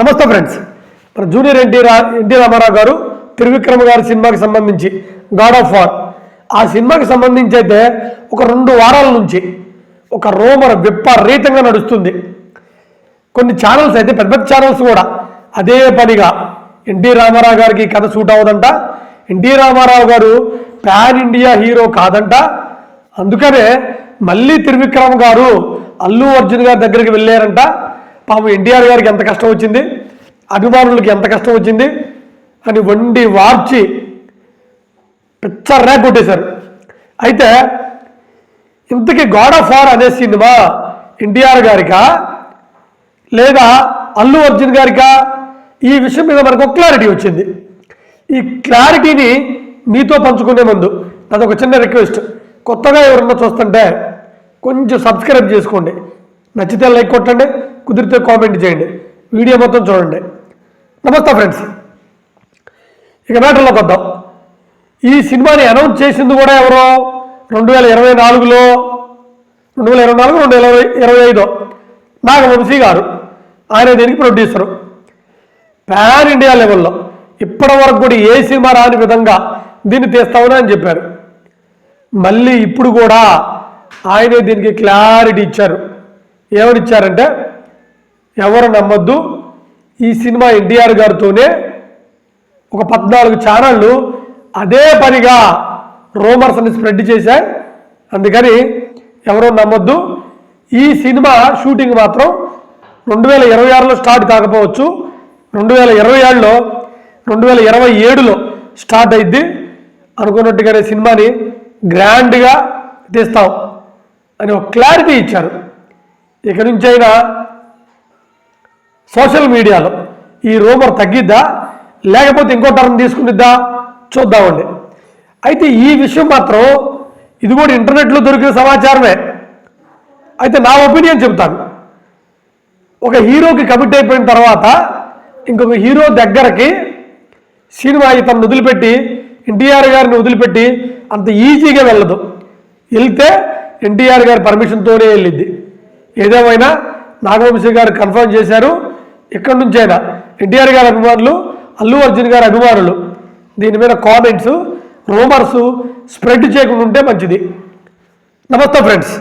నమస్తే ఫ్రెండ్స్. మన junior NT రా ఎన్టీ రామారావు గారు త్రివిక్రమ గారి సినిమాకి సంబంధించి గాడ్ ఆఫ్ వార్ ఆ సినిమాకి సంబంధించి అయితే ఒక రెండు వారాల నుంచి ఒక రోమర్ విపరీతంగా నడుస్తుంది. కొన్ని ఛానల్స్ అయితే పెద్ద పెద్ద ఛానల్స్ కూడా అదే పనిగా ఎన్టీ రామారావు గారికి కథ సూట్ అవ్వదంట. ఎన్టీ రామారావు గారు పాన్ ఇండియా హీరో కాదంట. అందుకనే మళ్ళీ త్రివిక్రమ్ గారు అల్లు అర్జున్ గారి దగ్గరికి వెళ్ళారంట. పాపం ఎన్టీఆర్ గారికి ఎంత కష్టం వచ్చింది? అభిమానులకి ఎంత కష్టం వచ్చింది? అని వండి వార్చి పిచ్చర్రా కొట్టేశారు. అయితే ఇంతకీ గాడ్ ఆఫ్ వార్ అనే సినిమా ఎన్టీఆర్ గారికా? లేదా అల్లు అర్జున్ గారికా? ఈ విషయం మీద మనకు క్లారిటీ వచ్చింది. ఈ క్లారిటీని మీతో పంచుకునే ముందు నాది ఒక చిన్న రిక్వెస్ట్ కొత్తగా ఎవరన్నా చూస్తుంటే కొంచెం సబ్స్క్రైబ్ చేసుకోండి. నచ్చితే లైక్ కొట్టండి. కుదిరితే కామెంట్ చేయండి. వీడియో మొత్తం చూడండి. నమస్తే ఫ్రెండ్స్ ఇక మ్యాటర్లోకి వద్దాం. ఈ సినిమాని అనౌన్స్ చేసింది కూడా ఎవరో? రెండు వేల ఇరవై నాలుగులో రెండు వేల ఇరవై నాలుగు రెండు వేల ఇరవై ఇరవై ఐదో నాగవంశీ గారు. ఆయన దీనికి ప్రొడ్యూసరు పాన్ ఇండియా లెవెల్లో ఇప్పటి వరకు కూడా ఏ సినిమా రాని విధంగా దీన్ని తీస్తామని అని చెప్పారు. మళ్ళీ ఇప్పుడు కూడా ఆయనే దీనికి క్లారిటీ ఇచ్చారు. ఏమని ఇచ్చారంటే ఎవరు నమ్మొద్దు. ఈ సినిమా ఎన్టీఆర్ గారితోనే ఒక పద్నాలుగు ఛానళ్ళు అదే పనిగా రూమర్స్ అని స్ప్రెడ్ చేశాయి అందుకని ఎవరో నమ్మొద్దు. ఈ సినిమా షూటింగ్ మాత్రం రెండు వేల ఇరవై ఆరులో స్టార్ట్ కాకపోవచ్చు. రెండు వేల ఇరవై ఏడులో రెండు వేల ఇరవై ఏడులో స్టార్ట్ అయింది అనుకున్నట్టుగానే సినిమాని గ్రాండ్గా తీస్తాం అని ఒక క్లారిటీ ఇచ్చారు. ఇక నుంచి అయినా సోషల్ మీడియాలో ఈ రూమర్ తగ్గిద్దా? లేకపోతే ఇంకో టర్న్ తీసుకునిద్దా చూద్దామండి. అయితే ఈ విషయం మాత్రం ఇది కూడా ఇంటర్నెట్లో దొరికిన సమాచారమే. అయితే నా ఒపీనియన్ చెప్తాను ఒక హీరోకి కమిట్ అయిపోయిన తర్వాత ఇంకొక హీరో దగ్గరకి సినిమా ఇతను వదిలిపెట్టి ఎన్టీఆర్ గారిని వదిలిపెట్టి అంత ఈజీగా వెళ్ళదు. వెళ్తే ఎన్టీఆర్ గారి పర్మిషన్తోనే వెళ్ళింది ఏదేమైనా నాగవంశీ గారు కన్ఫర్మ్ చేశారు ఎక్కడి నుంచైనా ఎన్టీఆర్ గారి అభిమానులు అల్లు అర్జున్ గారి అభిమానులు దీని మీద కామెంట్స్ రూమర్స్ స్ప్రెడ్ చేయకుండా ఉంటే మంచిది. నమస్తే ఫ్రెండ్స్